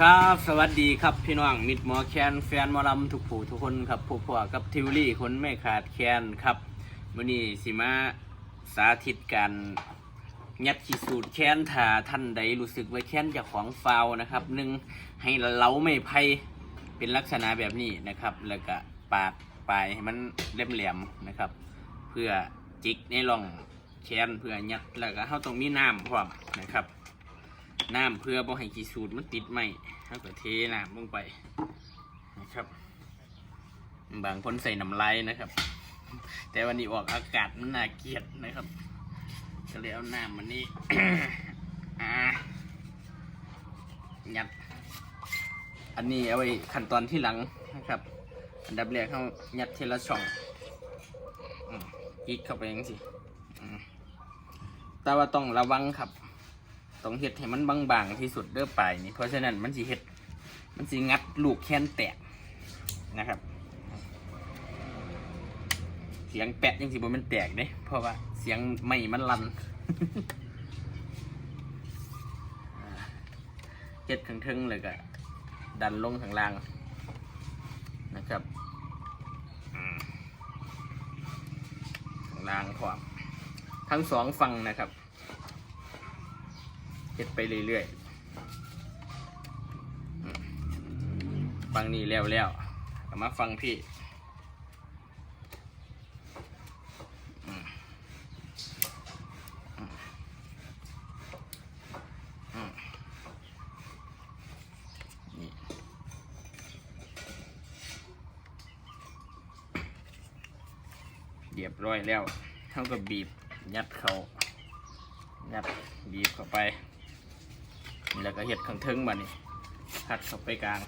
ครับ สวัสดีครับพี่น้องมิดหมอแคนแฟนหมอลำทุกผู้ทุกคนครับพวกพวกกับทิวลี่คนไม่ขาดแคนครับวันนี้สิมาสาธิตการยัดขีสูตรแคนถ้าท่านใดรู้สึกว่าแคนจากของฟาวนะครับหนึ่งให้เล้าไม่ไพ่เป็นลักษณะแบบนี้นะครับ แล้วก็ปาดปลายให้มันเล่มแหลมนะครับ เพื่อจิกในร่องแคนเพื่อยัดแล้วก็เขาต้องมีน้ำพร้อมนะครับ น้ำเพื่อบ่ให้ขี้สูตรมันติดไหมแล้วก็เทน้ำลงไปนะครับ บางคนใส่น้ำลายนะครับ แต่วันนี้ออกอากาศมันน่าเกลียดนะครับก็เลยเอาน้ำมันนี่อ่ายัด อันนี้เอาไว้ขั้นตอนที่หลังนะครับ อันดับแรกเขายัดเทละช่องอืมอีกเข้าไปยังสิแต่ว่าต้องระวังครับ ต้องเฮ็ดให้มันบางๆที่สุดเด้อไปลายนี่เพราะฉะนั้นมันสิเฮ็ดมันสิงัดลูกแค้นแตกนะครับ เสียงแปะยังสิบมันแตกเด้เพราะว่าเสียงไม่มันลันเฮ็ดข้างเทึงเลยก็ดันลงข้างล่างนะครับอืมข้างล่างพร้อมทั้งสองฝั่งนะครับ เฮ็ดไปเรื่อยๆฟังนี่แล้วแล้วมาฟังพี่เรียบร้อยแล้วเท่ากับบีบยัดเขายัดบีบเข้าไป แล้วก็เห็ดข้างทิงมานี่พัดเข้าไปกลาง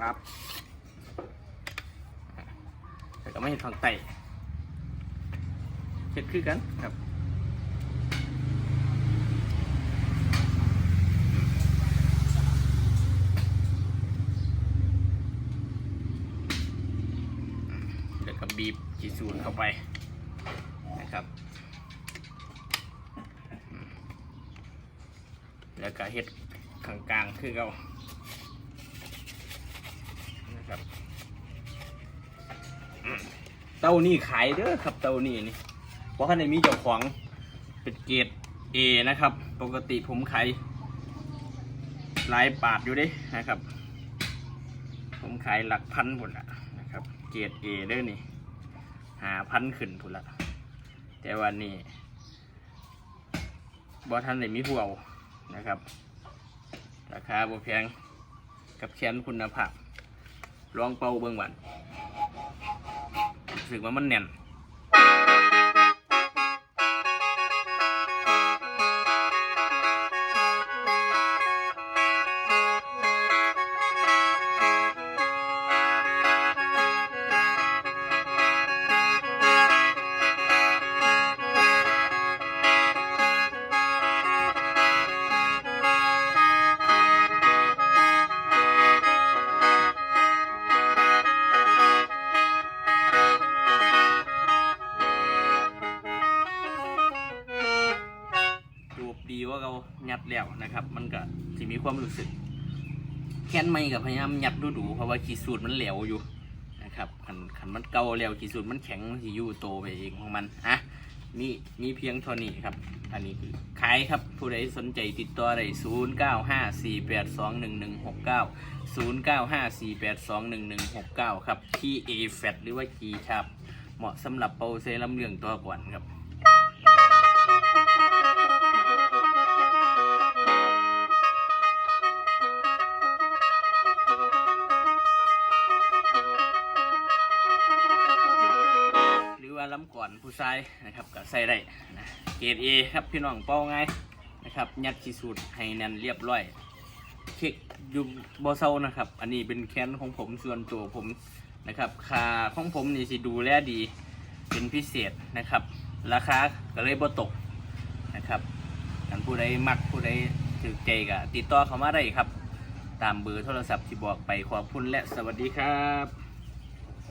ปั๊บอะแต่ก็ไม่เห็ดข้างใต้เห็ดคือกันครับแล้วก็บีบจีสูนเข้าไปนะครับ แล้วก็เฮ็ดข้างกลางคือเรานะครับเต้านี่ขายเด้อครับเต้านี่นี่เพราะข้างในมีเจ้าของเป็นเกรดเอนะครับ ปกติผมขายหลายบาทอยู่ด้นะครับ ผมขายหลักพันผุนละนะครับ เกรดเอเด้อนี่หาพันขึ้นผุนละแต่วันนี้บอท่านไหนมีผู้เอา นะครับ ราคาบ่แพงกับแขนคุณภาพลองเป่าเบิ่งวันรู้สึกว่ามันแน่น ว่าเรายัดแล้วนะครับ มันก็สิมีความรู้สึก แค้นไม่กับพยายามยัดดูดูๆเพราะว่าขีดสูตรมันเหลวอยู่นะครับขันขันมันเก่าแล้วขีดสูตรมันแข็งมันสิอยู่โตไปเองของมันอะมีมีเพียงเท่านี้ครับ อันนี้คือขายครับ ผู้ใดสนใจติดต่อได้ศูนย์เก้าห้าสี่แปดสองหนึ่งหนึ่งหกเก้าศูนย์เก้าห้าสี่แปดสองหนึ่งหนึ่งหกเก้าครับที่เอแฟหรือว่ากีครับ เหมาะสำหรับเปาเซรั่มเรื่องตัวก่อนครับ อนผู้ชายนะครับก็ใส่ได้นะเกรดเอครับพี่น้องเป้าไงนะครับยัดขีสูตรให้แน่นเรียบร้อยเค้กยูบอเซานะครับ อันนี้เป็นแค้นของผมส่วนตัวผมนะครับค่าของผมนี่สิดูแลดีเป็นพิเศษนะครับ ราคาก็เลยบ่ตกนะครับกันผู้ใดมักผู้ใดถือใจก็ติดต่อเข้ามาได้ครับ ตามเบอร์โทรศัพท์ที่บอกไปขอบคุณและสวัสดีครับ